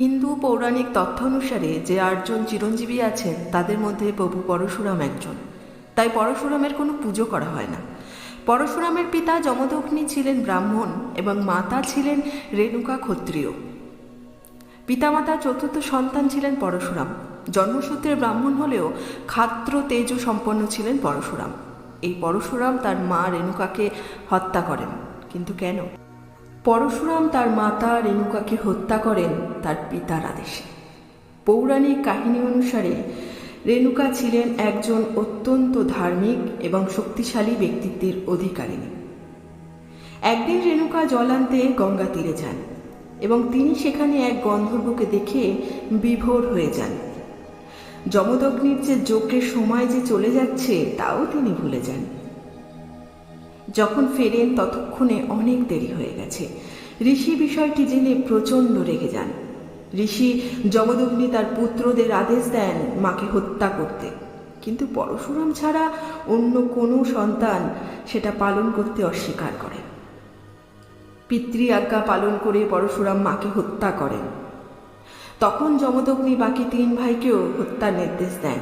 হিন্দু পৌরাণিক তথ্য অনুসারে যে আটজন চিরঞ্জীবী আছেন, তাদের মধ্যে প্রভু পরশুরাম একজন। তাই পরশুরামের কোনো পুজো করা হয় না। পরশুরামের পিতা যমদগ্নি ছিলেন ব্রাহ্মণ এবং মাতা ছিলেন রেণুকা ক্ষত্রিয়। পিতামাতার চতুর্থ সন্তান ছিলেন পরশুরাম। জন্মসূত্রে ব্রাহ্মণ হলেও খাত্র তেজ সম্পন্ন ছিলেন পরশুরাম। এই পরশুরাম তার মা রেণুকাকে হত্যা করেন। কিন্তু কেন? পরশুরাম তার মাতা রেণুকাকে হত্যা করেন তার পিতার আদেশে। পৌরাণিক কাহিনী অনুসারে রেণুকা ছিলেন একজন অত্যন্ত ধার্মিক এবং শক্তিশালী ব্যক্তিত্বের অধিকারিণী। একদিন রেণুকা জল আনতে গঙ্গা তীরে যান এবং তিনি সেখানে এক গন্ধর্বকে দেখে বিভোর হয়ে যান। যমদগ্নির যে যজ্ঞের সময় যে চলে যাচ্ছে, তাও তিনি ভুলে যান। যখন ফেরেন ততক্ষণে অনেক দেরি হয়ে গেছে। ঋষি বিষয়টি জেনে প্রচণ্ড রেগে যান। ঋষি যমদগ্নি তার পুত্রদের আদেশ দেন মাকে হত্যা করতে। কিন্তু পরশুরাম ছাড়া অন্য কোনো সন্তান সেটা পালন করতে অস্বীকার করে। পিতৃ আজ্ঞা পালন করে পরশুরাম মাকে হত্যা করেন। তখন যমদগ্নি বাকি তিন ভাইকেও হত্যার নির্দেশ দেন।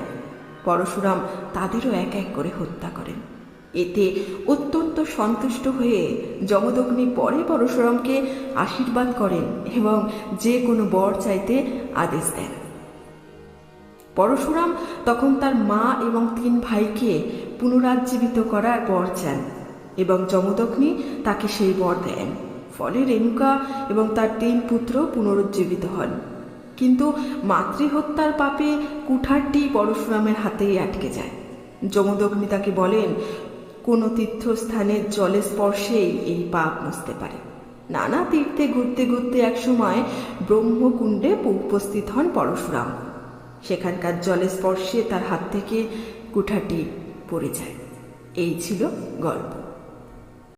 পরশুরাম তাদেরও এক এক করে হত্যা করেন। এতে অত্যন্ত সন্তুষ্ট হয়ে যমদগ্নি পরে পরশুরামকে আশীর্বাদ করেন এবং যে কোনো বর চাইতে আদেশ দেন। পরশুরাম তখন তার মা এবং তিন ভাইকে পুনরাজ্জীবিত করার বর চান এবং যমদগ্নি তাকে সেই বর দেন। ফলে রেণুকা এবং তার তিন পুত্র পুনরুজ্জীবিত হন। কিন্তু মাতৃহত্যার পাপে কুঠারটি পরশুরামের হাতেই আটকে যায়। যমদগ্নি তাকে বলেন কোনো তীর্থস্থানের জলে স্পর্শেই এই পাপ মুছতে পারে। নানা তীর্থে ঘুরতে ঘুরতে একসময় ব্রহ্মকুণ্ডে উপস্থিত হন পরশুরাম। সেখানকার জলে স্পর্শে তার হাত থেকে কুঠাটি পড়ে যায়। এই ছিল গল্প।